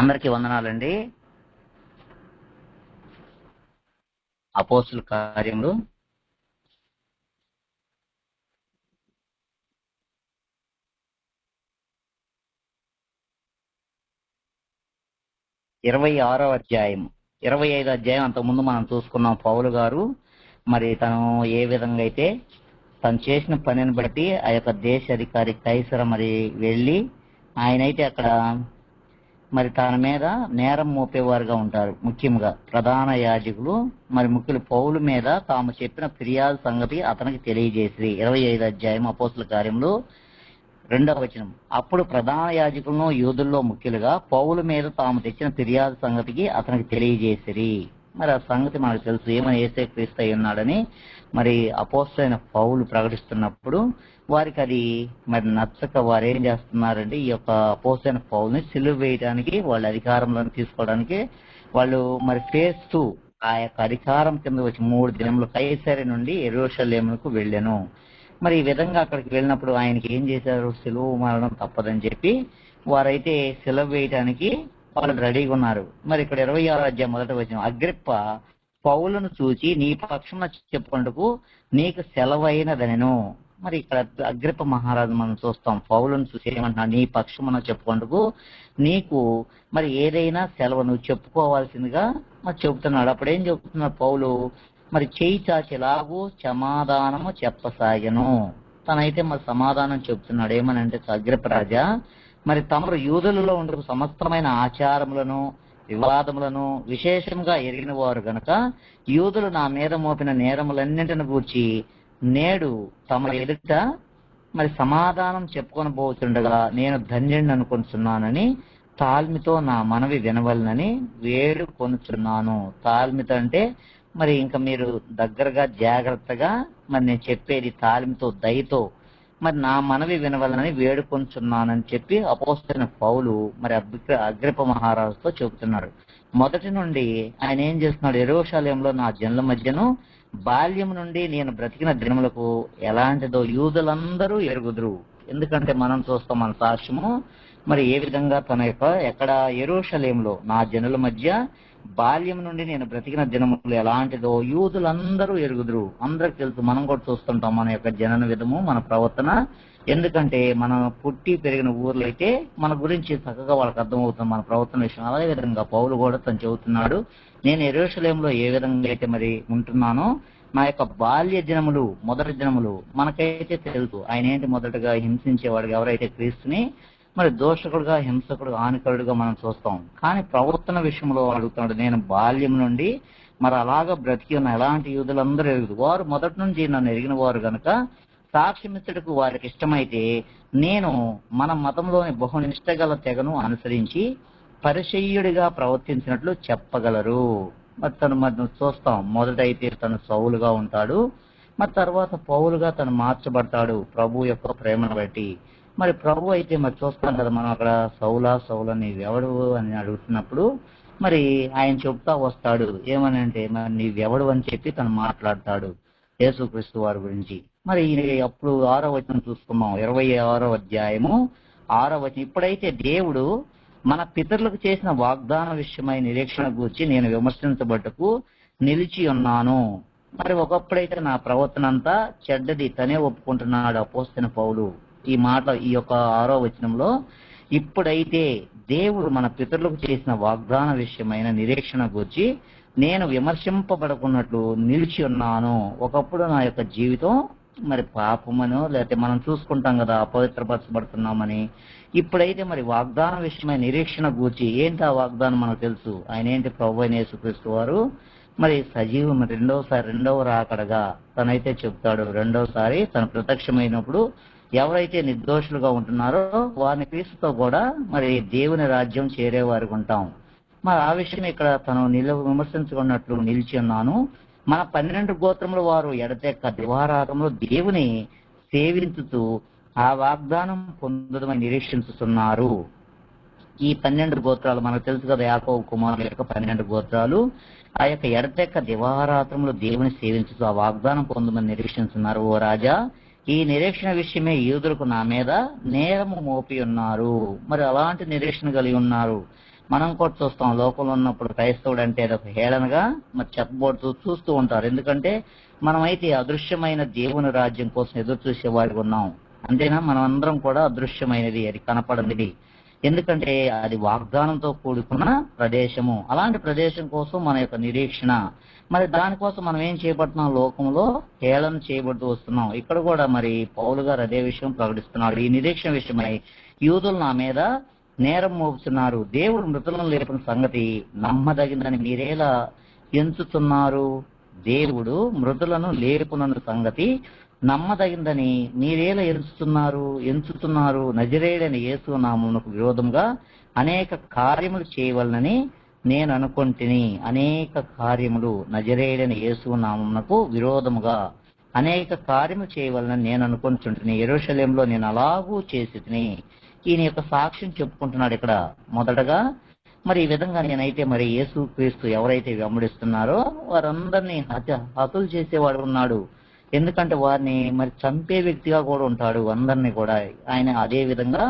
అందరికీ వందనాలండి. అపోసుల కార్యములు. ఇరవై ఆరో అధ్యాయం. ఇరవై ఐదో అధ్యాయం అంతకుముందు మనం చూసుకున్నాం పౌలు గారు. మరి తను ఏ విధంగా అయితే తను చేసిన పనిని బట్టి ఆ యొక్క దేశ అధికారి కైసర మరి వెళ్ళి ఆయనైతే అక్కడ మరి తన మీద నేరం మోపేవారుగా ఉంటారు. ముఖ్యంగా ప్రధాన యాజకులు మరి ముఖ్యులు పౌలు మీద తాము చెప్పిన ఫిర్యాదు సంగతి అతనికి తెలియజేసి ఇరవై ఐదు అధ్యాయం అపోసుల కార్యంలో రెండవ వచనం. అప్పుడు ప్రధాన యాజకులను యూదుల్లో ముఖ్యులుగా పౌలు మీద తాము తెచ్చిన ఫిర్యాదు సంగతికి అతనికి తెలియజేసిరి. మరి ఆ సంగతి మనకు తెలుసు. ఏమని ఏసే క్రీస్తు అయి ఉన్నాడని మరి అపోస్తైన పౌలు ప్రకటిస్తున్నప్పుడు వారికి అది మరి నచ్చక వారు ఏం చేస్తున్నారంటే ఈ యొక్క అపోస్తైన పౌల్ని సిలువ వేయడానికి వాళ్ళ అధికారంలో తీసుకోవడానికి వాళ్ళు మరి ఫేస్ టూ ఆ యొక్క అధికారం కింద వచ్చి మూడు దినములు కైసరి నుండి ఎరుషలేముకు వెళ్ళాను. మరి ఈ విధంగా అక్కడికి వెళ్ళినప్పుడు ఆయనకి ఏం చేశారు? సెలవు మారడం తప్పదని చెప్పి వారైతే సెలవు వేయటానికి వాళ్ళు రెడీగా ఉన్నారు. మరి ఇక్కడ ఇరవై ఆరో అధ్యాయం మొదట వచ్చిన అగ్రిప్ప పౌలను చూచి నీ పక్షమున చెప్పుకుంటకు నీకు సెలవైనదనెను. మరి ఇక్కడ అగ్రిప్ప మహారాజు మనం చూస్తాం. పౌలను చూసి ఏమంటున్నా నీ పక్షమున చెప్పుకుంటకు నీకు మరి ఏదైనా సెలవు నువ్వు చెప్పుకోవాల్సిందిగా మరి చెబుతున్నాడు. అప్పుడు ఏం చెబుతున్నాడు పౌలు? మరి చేయి చాచిలాగూ సమాధానము చెప్పసాగను. తనైతే మరి సమాధానం చెప్తున్నాడు ఏమనంటే అగ్రప రాజా మరి తమరు యూదులలో ఉండే సమస్తమైన ఆచారములను వివాదములను విశేషంగా ఎరిగిన వారు గనక యూదులు నా మీద మోపిన నేరములన్నింటిని గూర్చి నేడు తమ ఎదుట మరి సమాధానం చెప్పుకొని పోతుండగా నేను ధన్యుడిని అనుకుంటున్నానని తాల్మితో నా మనవి వినవలనని వేడుకొనుచున్నాను తాల్మిత అంటే మరి ఇంకా మీరు దగ్గరగా జాగ్రత్తగా మరి నేను చెప్పేది తాలిమితో దయతో మరి నా మనవి వినవలనని వేడుకొంచున్నానని చెప్పి అపోస్తున్న పౌలు మరి అగ్రి అగ్రిప మహారాజుతో చెబుతున్నాడు మొదటి నుండి ఆయన ఏం చేస్తున్నాడు? ఎరోషాలయంలో నా జనుల మధ్యను బాల్యం నుండి నేను బ్రతికిన దినములకు ఎలాంటిదో యూదులందరూ ఎరుగుదురు. ఎందుకంటే మనం చూస్తాం మన సాక్ష్యము మరి ఏ విధంగా తన యొక్క ఎక్కడ ఎరోషలేంలో నా జనుల మధ్య బాల్యం నుండి నేను బ్రతికిన దినములు ఎలాంటిదో యూదులందరూ ఎరుగుదురు. అందరికి తెలుసు మనం కూడా చూస్తుంటాం మన యొక్క జనన విధము మన ప్రవర్తన. ఎందుకంటే మనం పుట్టి పెరిగిన ఊర్లో అయితే మన గురించి చక్కగా వాళ్ళకి అర్థమవుతుంది మన ప్రవర్తన విషయం. అదే విధంగా పౌలు కూడా తను చెబుతున్నాడు నేను ఎరుషలేంలో ఏ విధంగా అయితే మరి ఉంటున్నానో నా యొక్క బాల్య దినములు మొదటి దినములు మనకైతే తెలుసు. ఆయన ఏంటి మొదటగా హింసించేవాడు ఎవరైతే క్రీస్తుని మరి దోషకుడుగా హింసకుడుగా హానికరుడుగా మనం చూస్తాం. కానీ ప్రవర్తన విషయంలో అడుగుతున్నాడు నేను బాల్యం నుండి మరి అలాగా బ్రతికి ఉన్న ఎలాంటి యూదులందరూ ఎరుగుదు వారు మొదటి నుంచి నన్ను ఎరిగిన వారు గనక సాక్ష్యమిత్తుడికి వారికి ఇష్టమైతే నేను మన మతంలోని బహునిష్ట గల తెగను అనుసరించి పరిచయుడిగా ప్రవర్తించినట్లు చెప్పగలరు. మరి తను మరి చూస్తాం. మొదటైతే తను సౌలుగా ఉంటాడు. మరి తర్వాత పౌలుగా తను మార్చబడతాడు. ప్రభు యొక్క ప్రేమను బట్టి. మరి ప్రభు అయితే మరి చూస్తాం కదా మనం అక్కడ సౌలా సౌలా నీవెవడు అని అడుగుతున్నప్పుడు మరి ఆయన చెప్తా వస్తాడు. ఏమని అంటే మరి నీవెవడు అని చెప్పి తను మాట్లాడతాడు యేసుక్రీస్తు వారి గురించి. మరి ఈ అప్పుడు ఆరో వచనం చూసుకున్నాం ఇరవై ఆరో అధ్యాయము ఆరో వచనం. ఇప్పుడైతే దేవుడు మన పితరులకు చేసిన వాగ్దాన విషయమై నిరీక్షణ గురించి నేను విమర్శించబట్టుకు నిలిచి ఉన్నాను. మరి ఒకప్పుడైతే నా ప్రవర్తన అంతా చెడ్డది తనే ఒప్పుకుంటున్నాడు అపోస్తున్న పౌలు. ఈ మాట ఈ యొక్క ఆరో వచనంలో ఇప్పుడైతే దేవుడు మన పితరులకు చేసిన వాగ్దాన విషయమైన నిరీక్షణ గురించి నేను విమర్శింపబడకున్నట్లు నిలిచి ఉన్నాను. ఒకప్పుడు నా యొక్క జీవితం మరి పాపమనో లేకపోతే మనం చూసుకుంటాం కదా అపవిత్రపరచబడుతున్నామని. ఇప్పుడైతే మరి వాగ్దాన విషయమైన నిరీక్షణ గూర్చి ఏంటి ఆ వాగ్దానం మనకు తెలుసు? ఆయన ఏంటి ప్రభు అయిన యేసుక్రీస్తు వారు? మరి సజీవం రెండోసారి రెండవ రాకడగా తనైతే చెప్తాడు. రెండోసారి తను ప్రత్యక్షమైనప్పుడు ఎవరైతే నిర్దోషులుగా ఉంటున్నారో వారిని క్రీస్తుతో కూడా మరి దేవుని రాజ్యం చేరేవారికి ఉంటాం. మరి ఆ విషయం ఇక్కడ తను నిల విమర్శించుకున్నట్లు నిలిచి ఉన్నాను. మన పన్నెండు గోత్రముల వారు ఎడతెక్క దివారాతంలో దేవుని సేవించుతూ ఆ వాగ్దానం పొందడమని నిరీక్షించుతున్నారు. ఈ పన్నెండు గోత్రాలు మనకు తెలుసు కదా యాకో కుమారుల యొక్క పన్నెండు గోత్రాలు. ఆ యొక్క ఎడతెక్క దివారాత్రములు దేవుని సేవించుతూ ఆ వాగ్దానం పొందమని నిరీక్షిస్తున్నారు ఓ రాజా. ఈ నిరీక్షణ విషయమే యూదులకు నా మీద నేరము మోపి ఉన్నారు. మరి అలాంటి నిరీక్షణ కలిగి ఉన్నారు. మనం కూడా చూస్తాం లోకంలో ఉన్నప్పుడు క్రైస్తవుడు అంటే అదొక హేళనగా మరి చెప్పబోతూ చూస్తూ ఉంటారు. ఎందుకంటే మనమైతే అదృశ్యమైన దేవుని రాజ్యం కోసం ఎదురు చూసే వారికి ఉన్నాం. అంతేనా? మనం అందరం కూడా అదృశ్యమైనది అది కనపడనిది. ఎందుకంటే అది వాగ్దానంతో కూడుకున్న ప్రదేశము. అలాంటి ప్రదేశం కోసం మన యొక్క నిరీక్షణ మరి దానికోసం మనం ఏం చేయబడుతున్నాం? లోకంలో హేళన చేయబడుతూ వస్తున్నాం. ఇక్కడ కూడా మరి పౌలు గారు అదే విషయం ప్రకటిస్తున్నాడు. ఈ నిరీక్షణ విషయమై యూదులు నా మీద నేరం మోపుతున్నారు. దేవుడు మృతులను లేపిన సంగతి నమ్మదగిందని మీరేలా ఎంచుతున్నారు? దేవుడు మృతులను లేపునన్న సంగతి నమ్మదగిందని మీరేలా ఎంచుతున్నారు? ఎంచుతున్నారు. నజరేడని యేసు నామమునకు విరోధంగా అనేక కార్యములు చేయవలనని నేను అనుకుంటుని అనేక కార్యములు నజరేడని యేసు నామమునకు విరోధముగా అనేక కార్యము చేయవలనని నేను అనుకుంటుంటుని ఎరుషలేంలో నేను అలాగూ చేసి ఈయన యొక్క సాక్ష్యం చెప్పుకుంటున్నాడు ఇక్కడ మొదటగా. మరి ఈ విధంగా నేనైతే మరి యేసు క్రీస్తు ఎవరైతే వెంబడిస్తున్నారో వారందరినీ హత్య హతులు చేసేవాడు ఉన్నాడు. ఎందుకంటే వారిని మరి చంపే వ్యక్తిగా కూడా ఉంటాడు అందరినీ కూడా. ఆయన అదే విధంగా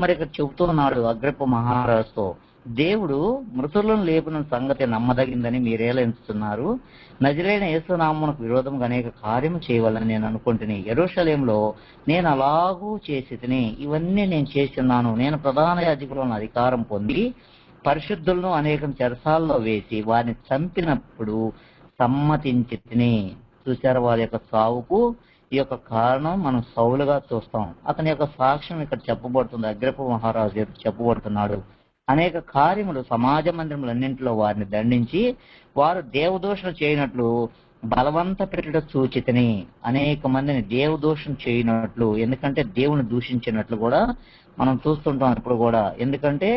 మరి ఇక్కడ చెబుతున్నాడు అగ్రప్ప మహారాజుతో. దేవుడు మృతులను లేపిన సంగతి నమ్మదగిందని మీరేలా ఎంచుతున్నారు నజరైన యేసునామమునకు విరోధంగా అనేక కార్యము చేయవాలని నేను అనుకుంటుని ఎరుషలేంలో నేను అలాగూ చేసితిని ఇవన్నీ నేను చేస్తున్నాను. నేను ప్రధాన యాజకులను అధికారం పొంది పరిశుద్ధులను అనేకం చెరసాల్లో వేసి వారిని చంపినప్పుడు సమ్మతించి తిని చూశారు వారి యొక్క సావుకు? ఈ యొక్క కారణం మనం సౌలుగా చూస్తాం. అతని యొక్క సాక్ష్యం ఇక్కడ చెప్పబడుతుంది. అగ్రప మహారాజు చెప్పబడుతున్నాడు. అనేక కార్యములు సమాజ మందిరములన్నింటిలో వారిని దండించి వారు దేవదోషణ చేయనట్లు బలవంత పెట్టడం సూచితని అనేక మందిని దేవదోషం చేయనట్లు ఎందుకంటే దేవుని దూషించినట్లు కూడా మనం చూస్తుంటాం ఇప్పుడు కూడా. ఎందుకంటే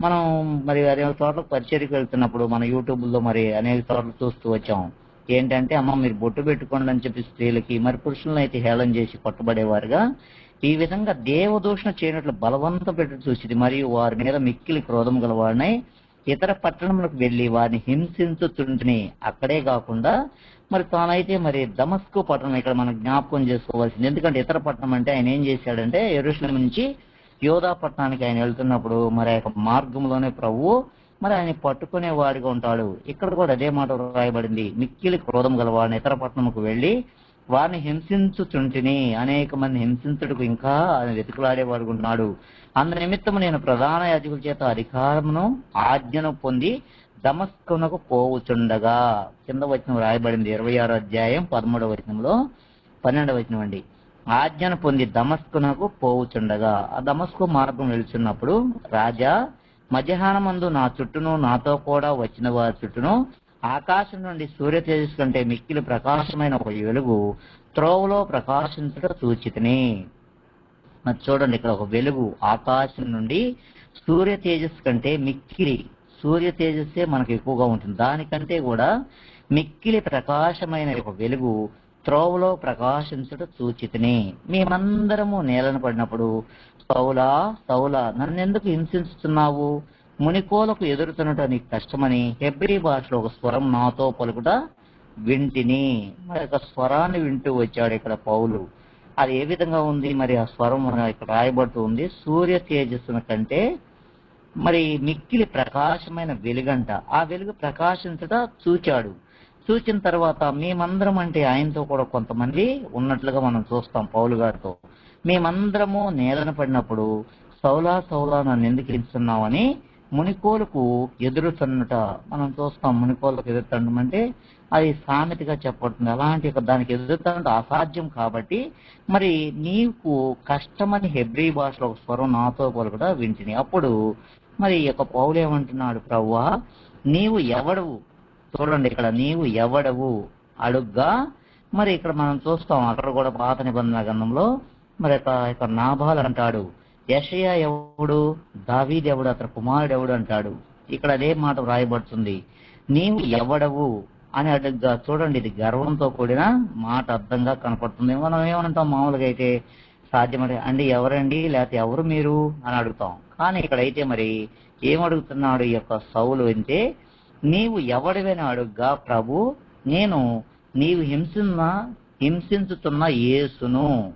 మనం మరి అనేక చోట్ల పరిచయకు వెళ్తున్నప్పుడు మన యూట్యూబ్లో మరి అనేక చోట్ల చూస్తూ వచ్చాం. ఏంటంటే అమ్మ మీరు బొట్టు పెట్టుకోండి అని చెప్పి స్త్రీలకి మరి పురుషులను అయితే హేళన చేసి కొట్టబడేవారుగా ఈ విధంగా దేవదూషణ చేయనట్లు బలవంతం పెట్టి చూసింది. మరియు వారి మీద మిక్కిలి క్రోధం గలవాడినై ఇతర పట్టణములకు వెళ్ళి వారిని హింసించుతుంటిని అక్కడే కాకుండా మరి తానైతే మరి దమస్కు పట్టణం ఇక్కడ మనం జ్ఞాపకం చేసుకోవాల్సింది. ఎందుకంటే ఇతర పట్టణం అంటే ఆయన ఏం చేశాడంటే ఎరుషులం నుంచి యోధా పట్టణానికి ఆయన వెళ్తున్నప్పుడు మరి ఆ యొక్క మార్గంలోనే ప్రభువు మరి ఆయన పట్టుకునే వాడిగా ఉంటాడు. ఇక్కడ కూడా అదే మాట రాయబడింది మిక్కిలి క్రోధం గలవాడిని ఇతర పట్టణముకు వెళ్ళి వారిని హింసించుచుంటిని. అనేక మంది హింసించుటకు ఇంకా ఆయన వెతుకులాడేవాడు ఉన్నాడు. అందు నిమిత్తము నేను ప్రధాన యాజకుల చేత అధికారమును ఆజ్ఞను పొంది దమస్కునకు పోవుచుండగా. కింద వచనం రాయబడింది ఇరవై ఆరో అధ్యాయం పదమూడవ వచనంలో పన్నెండవ వచనం అండి. ఆజ్ఞను పొంది దమస్కునకు పోవుచుండగా. ఆ దమస్కు మార్గం వెళుచున్నప్పుడు రాజా మధ్యాహ్నమందు నా చుట్టూను నాతో కూడా వచ్చిన వారి చుట్టూను ఆకాశం నుండి సూర్య తేజస్సు కంటే మిక్కిలి ప్రకాశమైన ఒక వెలుగు త్రోవలో ప్రకాశించట సూచితని. మరి చూడండి ఇక్కడ ఒక వెలుగు ఆకాశం నుండి సూర్య తేజస్సు కంటే మిక్కిలి. సూర్య తేజస్సే మనకు ఎక్కువగా ఉంటుంది. దానికంటే కూడా మిక్కిలి ప్రకాశమైన ఒక వెలుగు త్రోవలో ప్రకాశించుట సూచితని. మేమందరము నేలను పడినప్పుడు సౌలా సౌలా నన్నెందుకు హింసిస్తున్నావు మునికోలకు ఎదురుతున్నట నీకు కష్టమని హెబ్రి భాషలో ఒక స్వరం నాతో పలుకుట వింటిని. మరి యొక్క స్వరాన్ని వింటూ వచ్చాడు ఇక్కడ పౌలు. అది ఏ విధంగా ఉంది? మరి ఆ స్వరం ఇక్కడ రాయబడుతూ ఉంది. సూర్య తేజస్సున కంటే మరి మిక్కిలి ప్రకాశమైన వెలుగంట. ఆ వెలుగు ప్రకాశించట చూచాడు. చూచిన తర్వాత మేమందరం అంటే ఆయనతో కూడా కొంతమంది ఉన్నట్లుగా మనం చూస్తాం పౌలు గారితో. మేమందరము నేలన పడినప్పుడు సౌలా సౌలా నన్ను ఎందుకు ఇస్తున్నావని మునికోలకు ఎదురుతున్నట మనం చూస్తాం. మునికోలకు ఎదురుతుండం అంటే అది సామెతగా చెప్పబడుతుంది. అలాంటి దానికి ఎదురుతుంటే అసాధ్యం కాబట్టి మరి నీకు కష్టమని హెబ్రీ భాషలో ఒక స్వరం నాతో కూడా వింటిని. అప్పుడు మరి ఈ యొక్క పౌలు ఏమంటున్నాడు? ప్రవ్వా నీవు ఎవడవు? చూడండి ఇక్కడ నీవు ఎవడవు? అడుగ్గా మరి ఇక్కడ మనం చూస్తాం అక్కడ కూడా పాత నిబంధన గ్రంథంలో మరి ఇక్కడ నాభాలు అంటాడు. యషయా ఎవడు? దావీదెవడు అతని కుమారుడు ఎవడు అంటాడు. ఇక్కడ అదే మాట వ్రాయబడుతుంది. నీవు ఎవడవు? అని అడుగ్గా చూడండి ఇది గర్వంతో కూడిన మాట అర్థంగా కనపడుతుంది. మనం ఏమంటాం మామూలుగా అయితే? సాధ్యమంటే అండి ఎవరండి? లేకపోతే ఎవరు మీరు? అని అడుగుతాం. కానీ ఇక్కడైతే మరి ఏమడుగుతున్నాడు ఈ యొక్క సౌలు అంటే నీవు ఎవడివని అడుగ్గా ప్రభు నేను నీవు హింసిన హింసించుతున్న యేసును.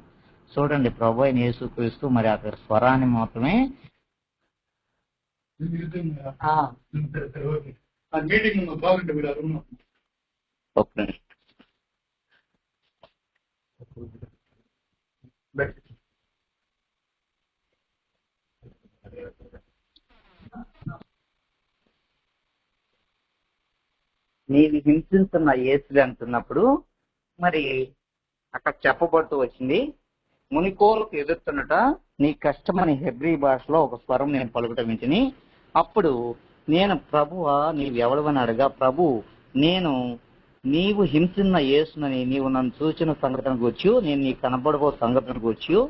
చూడండి ప్రభు అయిన యేసు క్రీస్తు మరి అక్కడ స్వరాన్ని మాత్రమే. నీవు హింసిస్తున్న యేసులు అంటున్నప్పుడు మరి అక్కడ చెప్పబడుతూ వచ్చింది మునికోలకు ఎదుర్తున్నట నీ కష్టమని హెబ్రీ భాషలో ఒక స్వరం నేను పలుకటం వింటిని అప్పుడు నేను ప్రభువా నీవెవడు అని అడగా ప్రభు నేను నీవు హింసిన్న యేసునని నీవు నన్ను చూచిన సంఘటన కూర్చు నేను నీ కనబడబో సంఘటన కూర్చు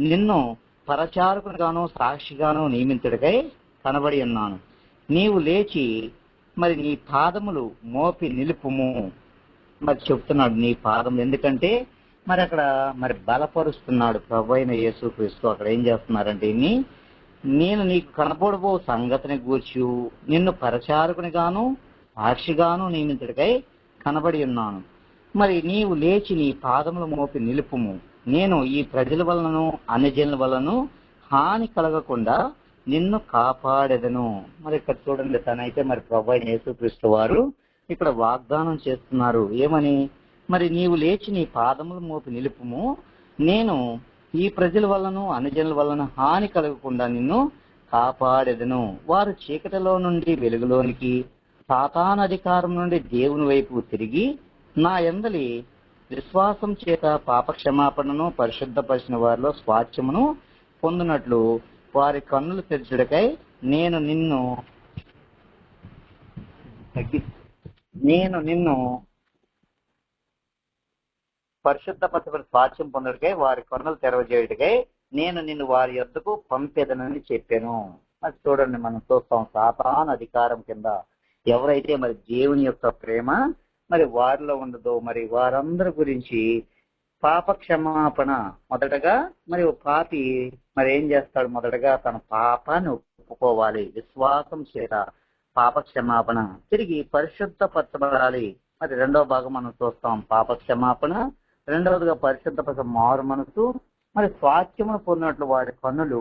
నిన్ను పరచారకునిగాను సాక్షిగాను నియమించుడికై కనబడి ఉన్నాను. నీవు లేచి మరి నీ పాదములు మోపి నిలుపుము. మరి చెప్తున్నాడు నీ పాదములు. ఎందుకంటే మరి అక్కడ మరి బలపరుస్తున్నాడు ప్రభు అయిన యేసుక్రీస్తు. అక్కడ ఏం చేస్తున్నారంటే ఇన్ని నేను నీకు కనపడబో సంగతిని గూర్చి నిన్ను పరిచారకునిగాను గాను నేను నియమితుడికై కనబడి ఉన్నాను. మరి నీవు లేచి నీ పాదములు మోపి నిలుపుము. నేను ఈ ప్రజల వలనను అన్యజనుల వలన హాని కలగకుండా నిన్ను కాపాడెదను. మరి ఇక్కడ చూడండి తనైతే మరి ప్రభు అయిన యేసుక్రీస్తు వారు ఇక్కడ వాగ్దానం చేస్తున్నారు. ఏమని? మరి నీవు లేచి నీ పాదములు మోపి నిలుపుము. నేను ఈ ప్రజల వలన అనుజనుల వలన హాని కలగకుండా నిన్ను కాపాడెదను. వారు చీకటిలో నుండి వెలుగులోనికి సాతాన అధికారం నుండి దేవుని వైపు తిరిగి నా ఎందలి విశ్వాసం చేత పాప క్షమాపణను పరిశుద్ధపరిచిన వారిలో స్వాచ్ఛమును పొందినట్లు వారి కన్నులు తెరచుడకై నేను నిన్ను తగ్గి నేను నిన్ను పరిశుద్ధ పరచబడి స్వాచ్యం పొందుడికై వారి కొనలు తెరవజేయుడికై నేను నిన్ను వారి యొద్దకు పంపేదనని చెప్పాను. అది చూడండి మనం చూస్తాం సాతాన్ అధికారం కింద ఎవరైతే మరి దేవుని యొక్క ప్రేమ మరి వారిలో ఉండదో మరి వారందరి గురించి పాప క్షమాపణ మొదటగా మరి పాపి మరి ఏం చేస్తాడు? మొదటగా తన పాపాన్ని ఒప్పుకోవాలి. విశ్వాసం చేత పాప క్షమాపణ తిరిగి పరిశుద్ధపరచబడాలి. మరి రెండో భాగం మనం చూస్తాం పాప క్షమాపణ రెండవదిగా పరిశుద్ధపరచ మారు మనసు మరి స్వాస్థ్యమును పొందినట్లు వారి కన్నులు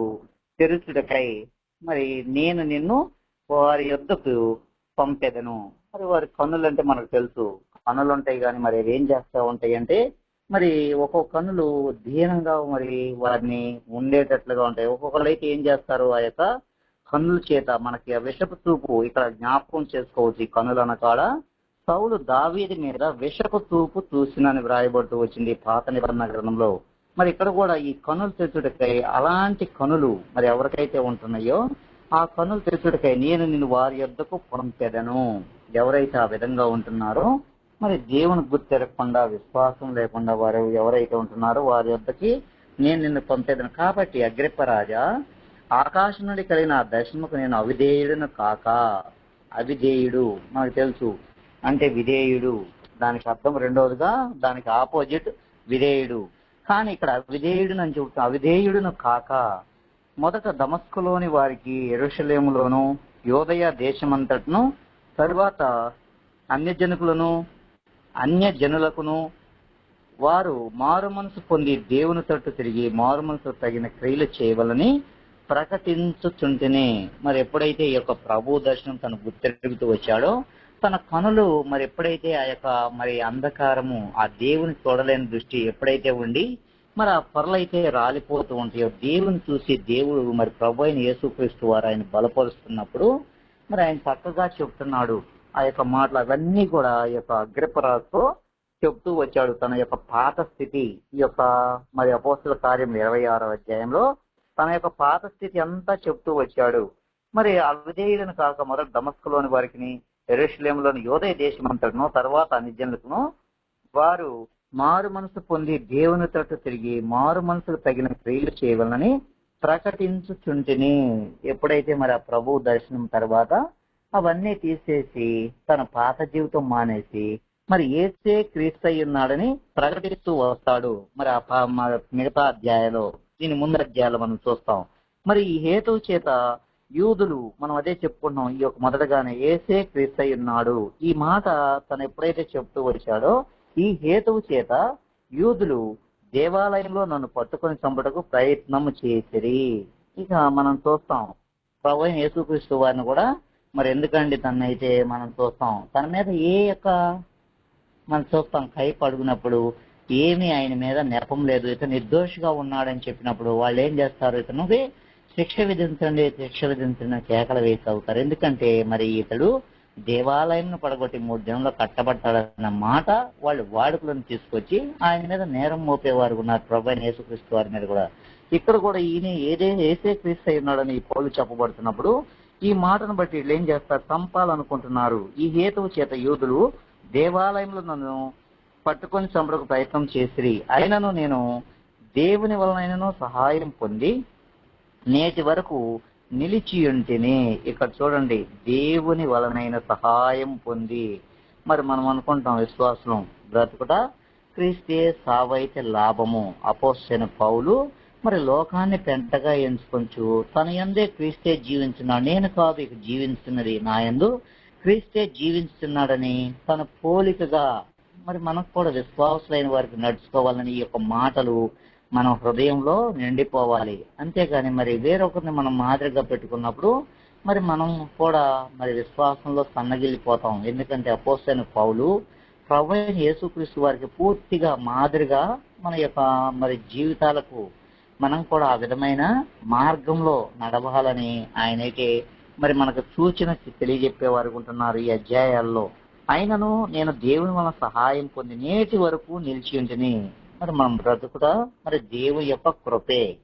తెరుచుటకై మరి నేను నిన్ను వారి యుద్ధకు పంపెదను. మరి వారి కన్నులు అంటే మనకు తెలుసు. కన్నులు ఉంటాయి కానీ మరి ఏం చేస్తా ఉంటాయి అంటే మరి ఒక్కొక్క కన్నులు దీనంగా మరి వారిని ఉండేటట్లుగా ఉంటాయి. ఒక్కొక్కరు అయితే ఏం చేస్తారు? ఆ యొక్క కన్నుల చేత మనకి ఆ విషపు చూపు ఇక్కడ జ్ఞాపకం చేసుకోవచ్చు ఈ కన్నులు అనకాడ సౌలు దావీది మీద విషపు తూపు చూసినని వ్రాయబడుతూ వచ్చింది పాత నిబంధన గ్రంథంలో. మరి ఇక్కడ కూడా ఈ కనులు తెచ్చుటకై అలాంటి కనులు మరి ఎవరికైతే ఉంటున్నాయో ఆ కనులు తెచ్చుటకై నేను నిన్ను వారి యొద్దకు పంపెదను. ఎవరైతే ఆ విధంగా ఉంటున్నారో మరి దేవుని గుర్తు తిరగకుండా విశ్వాసం లేకుండా వారు ఎవరైతే ఉంటున్నారో వారి యొద్దకి నేను నిన్ను పంపేదను. కాబట్టి అగ్రిప్పరాజా ఆకాశం నుండి కలిగిన ఆ దర్శనముకు నేను అవిధేయుడును కాక అవిధేయుడు. మనకు తెలుసు అంటే విధేయుడు. దానికి అర్థం రెండవదిగా దానికి ఆపోజిట్ విధేయుడు. కానీ ఇక్కడ విధేయుడు అని చెబుతా అవిధేయుడును కాక మొదట దమస్కులోని వారికి ఎరుషలేములోను యోదయ దేశమంతటను తరువాత అన్యజనుకులను అన్య జనులకును వారు మారు మనసు పొంది దేవుని తట్టు తిరిగి మారు మనసు తగిన క్రియలు చేయవలని ప్రకటించుచుంటేనే. మరి ఎప్పుడైతే ఈ యొక్క ప్రభు దర్శనం తను గుర్తెరుగుతూ వచ్చాడో తన కనులు మరి ఎప్పుడైతే ఆ యొక్క మరి అంధకారము ఆ దేవుని చూడలేని దృష్టి ఎప్పుడైతే ఉండి మరి ఆ పొరలైతే రాలిపోతూ ఉంటాయో దేవుని చూసి దేవుడు మరి ప్రభు అయిన యేసుక్రీస్తు వారు ఆయన బలపరుస్తున్నప్పుడు మరి ఆయన చక్కగా చెప్తున్నాడు. ఆ యొక్క మాటలు అవన్నీ కూడా ఆ యొక్క అగ్రపరాతో చెప్తూ వచ్చాడు. తన యొక్క పాత స్థితి ఈ యొక్క మరి అపోస్తుల కార్యం ఇరవై ఆరో అధ్యాయంలో తన యొక్క పాత స్థితి అంతా చెప్తూ వచ్చాడు. మరి అవిధేయులను కాక మరో డమస్కులోని వారికి ఎరుషలేంలోని యోదయ దేశమంతటను తర్వాత అన్యజనులకును వారు మారు మనసు పొంది దేవుని తట్టు తిరిగి మారు మనసుకు తగిన క్రియలు చేయవలనని ప్రకటించుచుంటిని. ఎప్పుడైతే మరి ఆ ప్రభు దర్శనం తర్వాత అవన్నీ తీసేసి తన పాత జీవితం మానేసి మరి ఏసే క్రీస్తయి ఉన్నాడని ప్రకటిస్తూ వస్తాడు. మరి ఆ పా- మ- మిగతా అధ్యాయాలు దీని ముందు అధ్యాయాలు మనం చూస్తాం. మరి ఈ హేతువు చేత యూదులు మనం అదే చెప్పుకున్నాం ఈ యొక్క మొదటగానే ఏసే క్రీస్తయి ఉన్నాడు ఈ మాట తను ఎప్పుడైతే చెప్తూ వచ్చాడో ఈ హేతువు చేత యూదులు దేవాలయంలో నన్ను పట్టుకొని చంపుటకు ప్రయత్నం చేసిరి. ఇక మనం చూస్తాం ప్రభు యేసుక్రీస్తు వారిని కూడా మరి ఎందుకండి తను అయితే మనం చూస్తాం? తన మీద ఏ యొక్క మనం చూస్తాం కై పడుగునప్పుడు ఏమీ ఆయన మీద నెపం లేదు. ఇతను నిర్దోషిగా ఉన్నాడని చెప్పినప్పుడు వాళ్ళు ఏం చేస్తారు? ఇతను శిక్ష విధించండి శిక్ష విధించిన కేకలు వేసి అవుతారు. ఎందుకంటే మరి ఇతడు దేవాలయం పడగొట్టి మూడు దినంలో కట్టబడ్డాడన్న మాట వాళ్ళు వాడుకలను తీసుకొచ్చి ఆయన మీద నేరం మోపేవారు ఉన్నారు. ప్రభు యేసుక్రీస్తు వారి మీద కూడా. ఇక్కడ కూడా ఈయన ఏదే ఏసే క్రీస్తు అయి ఉన్నాడని ఈ పౌలు చెప్పబడుతున్నప్పుడు ఈ మాటను బట్టి వీళ్ళు ఏం చేస్తారు? చంపాలనుకుంటున్నారు. ఈ హేతువు చేత యూదులు దేవాలయంలో నన్ను పట్టుకొని చంపడకు ప్రయత్నం చేసిరి. అయినను నేను దేవుని వలనైనను సహాయం పొంది నేటి వరకు నిలిచి ఉంటేనే ఇక్కడ చూడండి దేవుని వలనైన సహాయం పొంది మరి మనం అనుకుంటాం విశ్వాసం బ్రతుకుట క్రీస్తే సావైతే లాభము. అపోసిన పౌలు మరి లోకాన్ని పెంటగా ఎంచుకొంచు తన యందే క్రీస్తే జీవించున్నాడు నేను కాదు ఇక జీవించున్నది నా యందు క్రీస్తే జీవించుతున్నాడని తన పోలికగా మరి మనకు కూడా విశ్వాసులైన వారికి నడుచుకోవాలని ఈ యొక్క మాటలు మనం హృదయంలో నిండిపోవాలి. అంతేగాని మరి వేరొకరిని మనం మాదిరిగా పెట్టుకున్నప్పుడు మరి మనం కూడా మరి విశ్వాసంలో సన్నగిల్లిపోతాం. ఎందుకంటే అపోసైన పౌలు ప్రభు అయిన యేసుక్రీస్తు వారికి పూర్తిగా మాదిరిగా మన యొక్క మరి జీవితాలకు మనం కూడా ఆ విధమైన మార్గంలో నడవాలని ఆయనైతే మరి మనకు సూచన తెలియజెప్పేవారు ఉంటున్నారు ఈ అధ్యాయాల్లో. అయినను నేను దేవుని వలన సహాయం పొంది నేటి వరకు నిలిచి ఉంటుని. మరి మనం బ్రతుకుట మరి దేవుని యొక్క కృపే.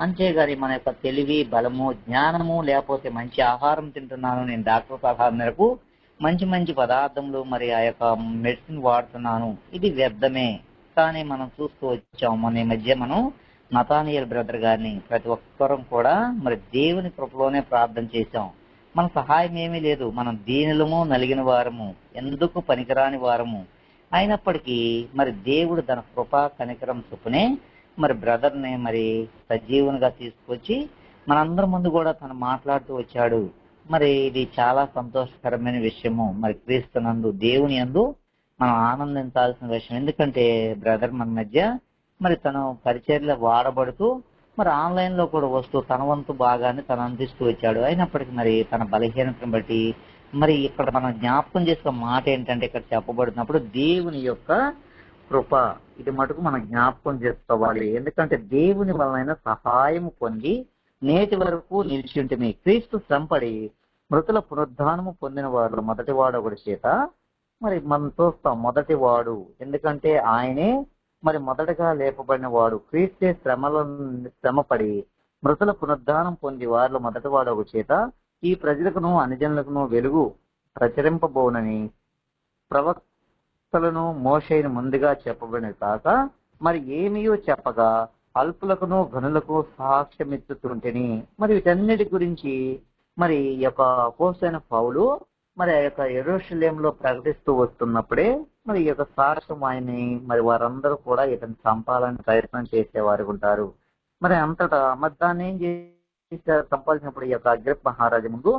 అంతేగాని మన యొక్క తెలివి బలము జ్ఞానము లేకపోతే మంచి ఆహారం తింటున్నాను నేను డాక్టర్ సలహా మేరకు మంచి మంచి పదార్థములు మరి ఆ యొక్క మెడిసిన్ వాడుతున్నాను. ఇది వ్యర్థమే. కానీ మనం చూస్తూ వచ్చాం మన మధ్య మనం నతానియల్ బ్రదర్ గారిని ప్రతి ఒక్కరం కూడా మరి దేవుని కృపలోనే ప్రార్థన చేశాం. మన సహాయం ఏమీ లేదు. మనం దీనిలము నలిగిన వారము. ఎందుకు పనికిరాని వారము? అయినప్పటికీ మరి దేవుడు తన కృపా కనికరం చొప్పునే మరి బ్రదర్ని మరి సజీవునిగా తీసుకొచ్చి మనందరి ముందు కూడా తను మాట్లాడుతూ వచ్చాడు. మరి ఇది చాలా సంతోషకరమైన విషయము. మరి క్రీస్తునందు దేవుని యందు మనం ఆనందించాల్సిన విషయం. ఎందుకంటే బ్రదర్ మన మధ్య మరి తను పరిచర్లో వాడబడుతూ మరి ఆన్లైన్లో కూడా వస్తూ తన వంతు భాగాన్ని తను అందిస్తూ వచ్చాడు. అయినప్పటికీ మరి తన బలహీనతను బట్టి మరి ఇక్కడ మనం జ్ఞాపకం చేసిన మాట ఏంటంటే ఇక్కడ చెప్పబడినప్పుడు దేవుని యొక్క కృప. ఇది మటుకు మనం జ్ఞాపకం చేసుకోవాలి. ఎందుకంటే దేవుని వలన సహాయం పొంది నేటి వరకు నిలిచి ఉంటుంది క్రీస్తు సంపడి మృతుల పునరుద్ధానము పొందిన వారు మొదటి వాడు ఒకటి చేత మరి మనం చూస్తాం మొదటి వాడు. ఎందుకంటే ఆయనే మరి మొదటగా లేపబడిన వాడు. క్రీస్తే శ్రమల శ్రమపడి మృతుల పునరుద్ధానం పొంది వారిలో మొదటి వాడు ఒక చేత ఈ ప్రజలకును అనుజనులకును వెలుగు ప్రచురింపబోనని ప్రవక్తలను మోషైను ముందుగా చెప్పబడిన కాక మరి ఏమియో చెప్పగా అల్పులకును గనులకు సాక్ష్యమిచ్చుతుంటేని. మరి వీటన్నిటి గురించి మరి ఈ యొక్క అపోసైన పౌలు మరి ఆ యొక్క ఎరోషలేంలో ప్రకటిస్తూ వస్తున్నప్పుడే మరి ఈ యొక్క సాక్ష్యం ఆయన్ని మరి వారందరూ కూడా ఇతను చంపాలని ప్రయత్నం చేసేవారు ఉంటారు. మరి అంతటా మరి దాన్ని ఏం సంపాదించినప్పుడు ఈ యొక్క అగ్రిప్ మహారాజు ముందు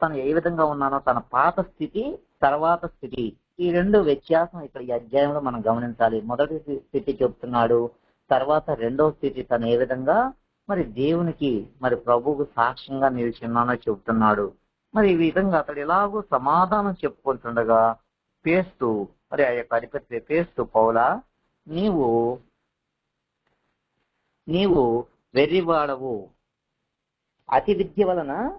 తను ఏ విధంగా ఉన్నానో తన పాత స్థితి తర్వాత స్థితి ఈ రెండు వ్యత్యాసం ఇక్కడ ఈ అధ్యాయంలో మనం గమనించాలి. మొదటి స్థితి చెప్తున్నాడు తర్వాత రెండవ స్థితి తను ఏ విధంగా మరి దేవునికి మరి ప్రభువుకు సాక్ష్యంగా నిలిచిన్నానో చెబుతున్నాడు మరి ఈ విధంగా అతడు ఎలాగో సమాధానం చెప్పుకుంటుండగా పేస్తూ మరి ఆ యొక్క అధిపతి పేస్తూ పౌలా నీవు నీవు వెర్రివాడవు అతి విద్య వలన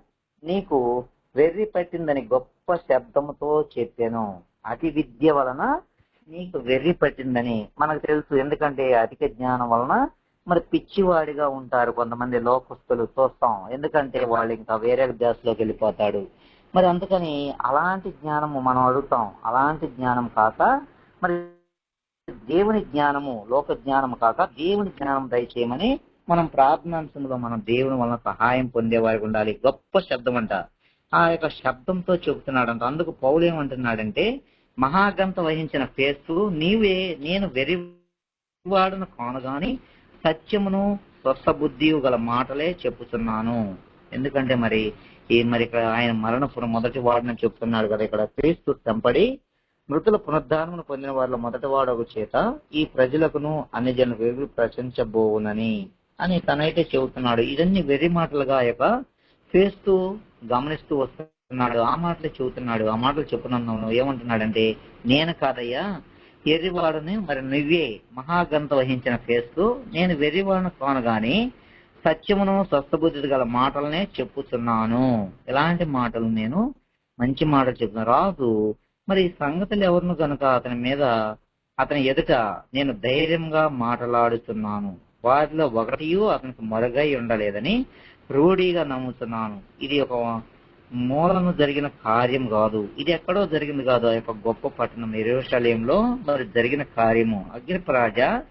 నీకు వెర్రి పట్టిందని గొప్ప శబ్దముతో చెప్పాను. అతి విద్య వలన నీకు వెర్రి పట్టిందని మనకు తెలుసు. ఎందుకంటే అధిక జ్ఞానం వలన మరి పిచ్చివాడిగా ఉంటారు కొంతమంది లోకస్తులు చూస్తాం. ఎందుకంటే వాళ్ళు ఇంకా వేరే దేశంలోకి వెళ్ళిపోతాడు. మరి అందుకని అలాంటి జ్ఞానము మనం అడుగుతాం. అలాంటి జ్ఞానం కాక మరి దేవుని జ్ఞానము లోక జ్ఞానము కాక దేవుని జ్ఞానం దయచేయమని మనం ప్రార్థనాంశంలో మనం దేవుని వలన సహాయం పొందేవారికి ఉండాలి. గొప్ప శబ్దం అంట ఆ యొక్క శబ్దంతో చెబుతున్నాడంట. అందుకు పౌలు ఏమంటున్నాడంటే మహాగంత వహించిన పేస్తు నీవే నేను వెరివాడును కానుగాని సత్యమును స్వస్థబుద్ధి గల మాటలే చెప్పుతున్నాను ఎందుకంటే మరి ఈ మరి ఇక్కడ ఆయన మరణపురం మొదటి వాడిని చెప్తున్నాడు కదా ఇక్కడ. క్రీస్తు చంపడి మృతుల పునరుద్ధానమును పొందిన వారిలో మొదటి వాడు ఒక చేత ఈ ప్రజలకును అన్ని జనులు వెలుగు ప్రశంసబోవునని అని తనైతే చెబుతున్నాడు. ఇదన్నీ వెర్రి మాటలుగా యొక్క చేస్తూ గమనిస్తూ వస్తున్నాడు. ఆ మాటలు చెబుతున్నాడు. ఆ మాటలు చెప్పుతున్నాను ఏమంటున్నాడంటే నేను కాదయ్యా ఎర్రివాడుని మరి నువ్వే మహాగంత వహించిన ఫేస్తూ నేను వెర్రివాడును కాను గాని సత్యమును స్వస్థబుద్ధి గల మాటలనే చెప్పుతున్నాను ఎలాంటి మాటలు నేను? మంచి మాటలు చెప్తున్నాను రాజు మరి ఈ సంగతులు ఎవరిను కనుక అతని మీద అతని ఎదుట నేను ధైర్యంగా మాట్లాడుతున్నాను. వాటిలో ఒకటియు అతనికి మరుగై ఉండలేదని రూఢీగా నమ్ముతున్నాను. ఇది ఒక మూలను జరిగిన కార్యం కాదు. ఇది ఎక్కడో జరిగింది కాదు. ఆ యొక్క గొప్ప పట్టణం ఎరుషలేంలో మరి జరిగిన కార్యము. అగ్రిపరాజా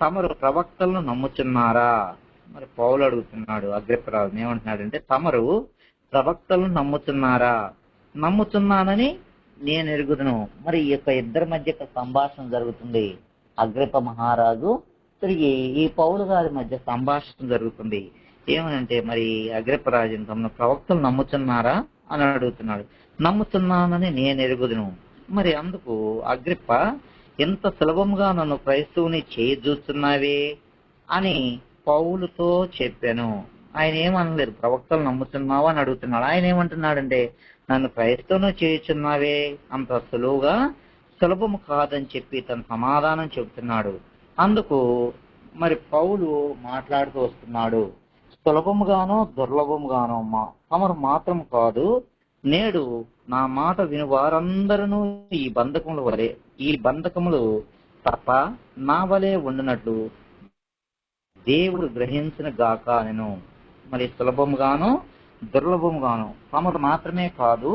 తమరు ప్రవక్తలను నమ్ముచున్నారా? మరి పౌలు అడుగుతున్నాడు అగ్రిపరాజు ఏమంటున్నాడంటే తమరు ప్రవక్తలను నమ్ముతున్నారా నమ్ముతున్నానని నేను ఎరుగుదును. మరి ఈ యొక్క ఇద్దరి మధ్య సంభాషణ జరుగుతుంది. అగ్రిప మహారాజు తిరిగి ఈ పౌలు గారి మధ్య సంభాషణ జరుగుతుంది. ఏమనంటే మరి అగ్రిపరాజు తమ ప్రవక్తలు నమ్ముతున్నారా అని అడుగుతున్నాడు. నమ్ముతున్నానని నేను ఎరుగుదును. మరి అందుకు అగ్రిప్ప ఎంత సులభంగా నన్ను క్రైస్తవుని చేయజూస్తున్నావే అని పౌలుతో చెప్పాను. ఆయన ఏమనలేదు ప్రవక్తలు నమ్ముతున్నావా అని అడుగుతున్నాడు. ఆయన ఏమంటున్నాడంటే నన్ను క్రైస్తవును చేయుచున్నావే? అంత సులువుగా? సులభము కాదని చెప్పి తన సమాధానం చెబుతున్నాడు. అందుకు మరి పౌలు మాట్లాడుతూ వస్తున్నాడు సులభముగానో దుర్లభముగానో మా తమరు మాత్రం కాదు నేడు నా మాట విని వారందరూ ఈ బంధకములు వలె ఈ బంధకములు తప్ప నా వలె ఉండినట్లు దేవుడు గ్రహించిన గాక నేను. మరి సులభముగాను దుర్లభముగాను తమరు మాత్రమే కాదు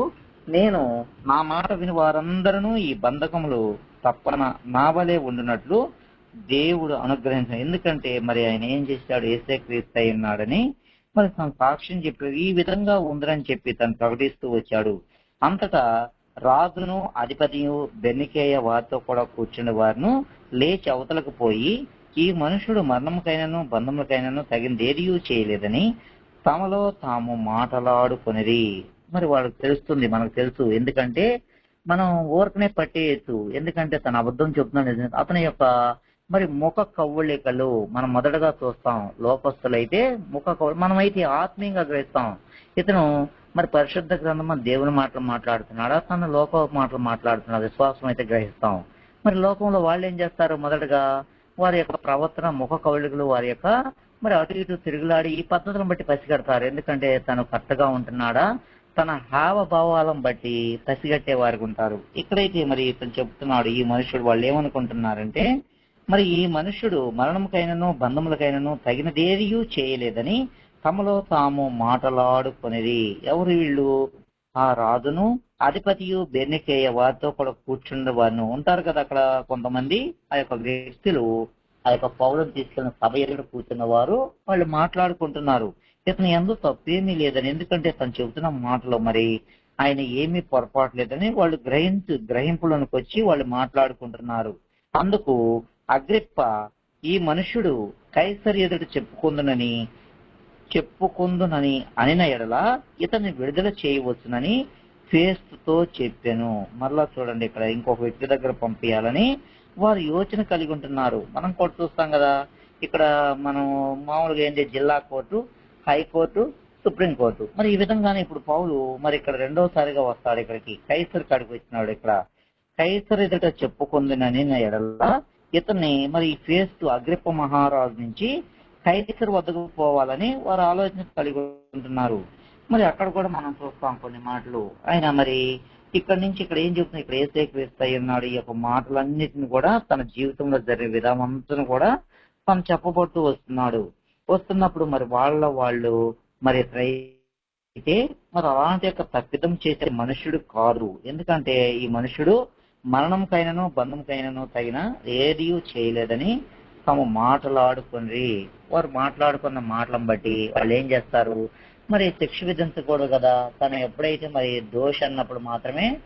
నేను నా మాట విని వారందరూ ఈ బంధకములు తప్పన నా వలె ఉండినట్లు దేవుడు అనుగ్రహించాడు ఎందుకంటే మరి ఆయన ఏం చేశాడు? ఏసే క్రీస్తు అయి ఉన్నాడని మరి తన సాక్ష్యం చెప్పి ఈ విధంగా ఉందని చెప్పి తను ప్రకటిస్తూ వచ్చాడు. అంతటా రాజును అధిపతియు బెన్నికేయ వారితో కూడా కూర్చుని వారిను లేచి అవతలకు పోయి ఈ మనుషుడు మరణముకైనను బంధములకైనను తగినదేదియూ చేయలేదని తమలో తాము మాటలాడుకొనిరి. మరి వాళ్ళకి తెలుస్తుంది మనకు తెలుసు. ఎందుకంటే మనం ఊరకనే పట్టేయచ్చు ఎందుకంటే తన అబద్ధం చెప్తున్నాడు. అతని యొక్క మరి ముఖ కవ్వులికలు మనం మొదటగా చూస్తాం. లోపస్తులైతే ముఖ కవ్వు మనమైతే ఆత్మీయంగా గ్రహిస్తాం. ఇతను మరి పరిశుద్ధ గ్రంథం దేవుని మాటలు మాట్లాడుతున్నాడా? తన లోక మాటలు మాట్లాడుతున్నాడు? విశ్వాసం అయితే గ్రహిస్తాం. మరి లోకంలో వాళ్ళు ఏం చేస్తారు? మొదటగా వారి యొక్క ప్రవర్తన ముఖ కవళికలు వారి యొక్క మరి అటు ఇటు తిరుగులాడి ఈ పద్ధతులను బట్టి పసిగడతారు. ఎందుకంటే తను కరెక్ట్గా ఉంటున్నాడా? తన హావభావాలను బట్టి పసిగట్టే వారికి ఉంటారు. ఇక్కడైతే మరి ఇతను చెప్తున్నాడు ఈ మనుషుడు వాళ్ళు ఏమనుకుంటున్నారంటే మరి ఈ మనుష్యుడు మరణముకైనను బంధములకైనను తగినదేదియూ చేయలేదని తమలో తాము మాటలాడుకొనిది ఎవరు వీళ్ళు? ఆ రాజును అధిపతియు బెర్నికేయ వారితో కూడా కూర్చుండే వారిని ఉంటారు కదా అక్కడ కొంతమంది. ఆ యొక్క వ్యక్తులు ఆ యొక్క పౌరులు తీసుకెళ్ళిన సభ ఎదురు కూర్చున్న వారు వాళ్ళు మాట్లాడుకుంటున్నారు. ఇతను ఎందుకు తప్పేమీ లేదని ఎందుకంటే తను చెబుతున్న మాటలో మరి ఆయన ఏమీ పొరపాటు లేదని వాళ్ళు గ్రహించు గ్రహింపులకు వచ్చి వాళ్ళు మాట్లాడుకుంటున్నారు. అందుకు అగ్రిప్ప ఈ మనుషుడు కైసరి ఎదుట చెప్పుకుందునని చెప్పుకుందునని అనిన ఎడల ఇతన్ని విడుదల చేయవచ్చునని ఫేస్తో చెప్పాను. మరలా చూడండి ఇక్కడ ఇంకొక వ్యక్తి దగ్గర పంపించాలని వారు యోచన కలిగి ఉంటున్నారు. మనం కోర్టు చూస్తాం కదా ఇక్కడ మనం మామూలుగా ఏంటి జిల్లా కోర్టు హైకోర్టు సుప్రీం కోర్టు. మరి ఈ విధంగానే ఇప్పుడు పౌలు మరి ఇక్కడ రెండోసారిగా వస్తాడు ఇక్కడికి. కైసర్ కాడికి వచ్చినాడు ఇక్కడ. కైసర్ ఎదుట చెప్పుకుందినని ఎడల ఇతన్ని మరి ఫేస్ టు అగ్రిప్ప మహారాజు నుంచి కైసర్ వద్దకు పోవాలని వారు ఆలోచన కలిగి ఉంటున్నారు. మరి అక్కడ కూడా మనం చూస్తాం కొన్ని మాటలు. ఆయన మరి ఇక్కడ నుంచి ఇక్కడ ఏం చెప్తుంది? ఇక్కడ ఏ ఉన్నాడు. ఈ యొక్క మాటలన్నిటిని కూడా తన జీవితంలో జరిగే విధానం అంతా కూడా తను చెప్పబడుతూ వస్తున్నాడు. వస్తున్నప్పుడు మరి వాళ్ళ వాళ్ళు మరి ట్రై అయితే మరి అలాంటి యొక్క తప్పిదం చేసే మనుషుడు కాదు ఎందుకంటే ఈ మనుషుడు మరణంకైనను బంధంకైనను తగిన ఏది చేయలేదని తాము మాట్లాడుకుని వారు మాట్లాడుకున్న మాటలను బట్టి వాళ్ళు ఏం చేస్తారు? మరి శిక్ష విధించకూడదు కదా. తను ఎప్పుడైతే మరి దోష అన్నప్పుడు మాత్రమే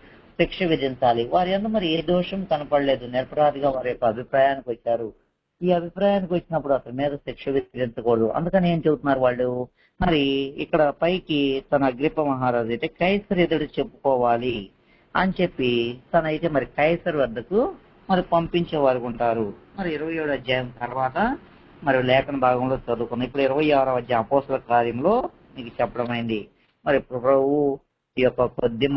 శిక్ష విధించాలి. వారి అందు మరి ఏ దోషం కనపడలేదు. నిరపరాధిగా వారి యొక్క అభిప్రాయానికి వచ్చారు. ఈ అభిప్రాయానికి వచ్చినప్పుడు అతని మీద శిక్ష విధించకూడదు. అందుకని ఏం చెబుతున్నారు వాళ్ళు? మరి ఇక్కడ పైకి తన అగ్రిప మహారాజు అయితే కైసర్ చెప్పుకోవాలి. అని చెప్పి తనైతే మరి కైసర్ వద్దకు మరి పంపించే వారు ఉంటారు. మరి ఇరవై ఏడు అధ్యాయం తర్వాత మరి లేఖన భాగంలో చదువుకున్నాం. ఇప్పుడు ఇరవై ఆరో అధ్యాయం అపోసల కార్యంలో మీకు చెప్పడమైంది. మరి ప్రభు ఈ యొక్క కొద్ది